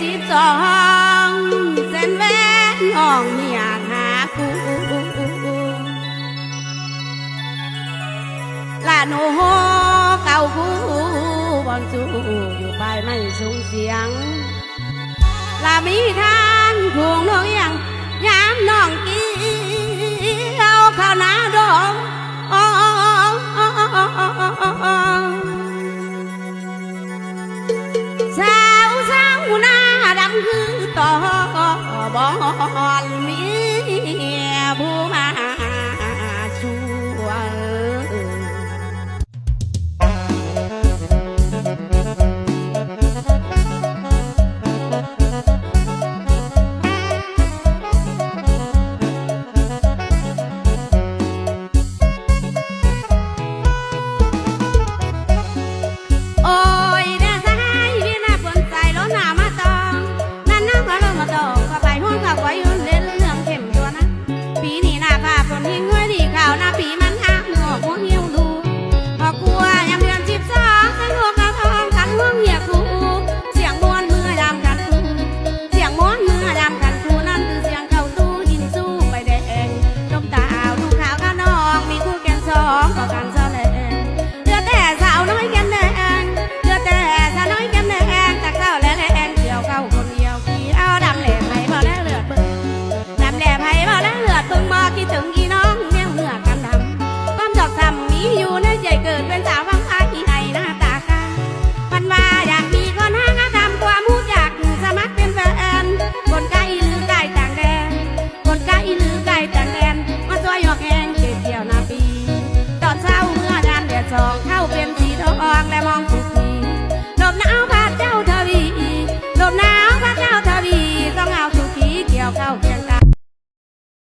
ฉีจสองเส้นแวนห้องเมียหากูลานโอเก่ากูบอลจูอยู่ไปไม่สูงเสียงลามีทางพวงน้องยังยามน้องกี้เอาข้าวนาดองสาวสาวนา อนมี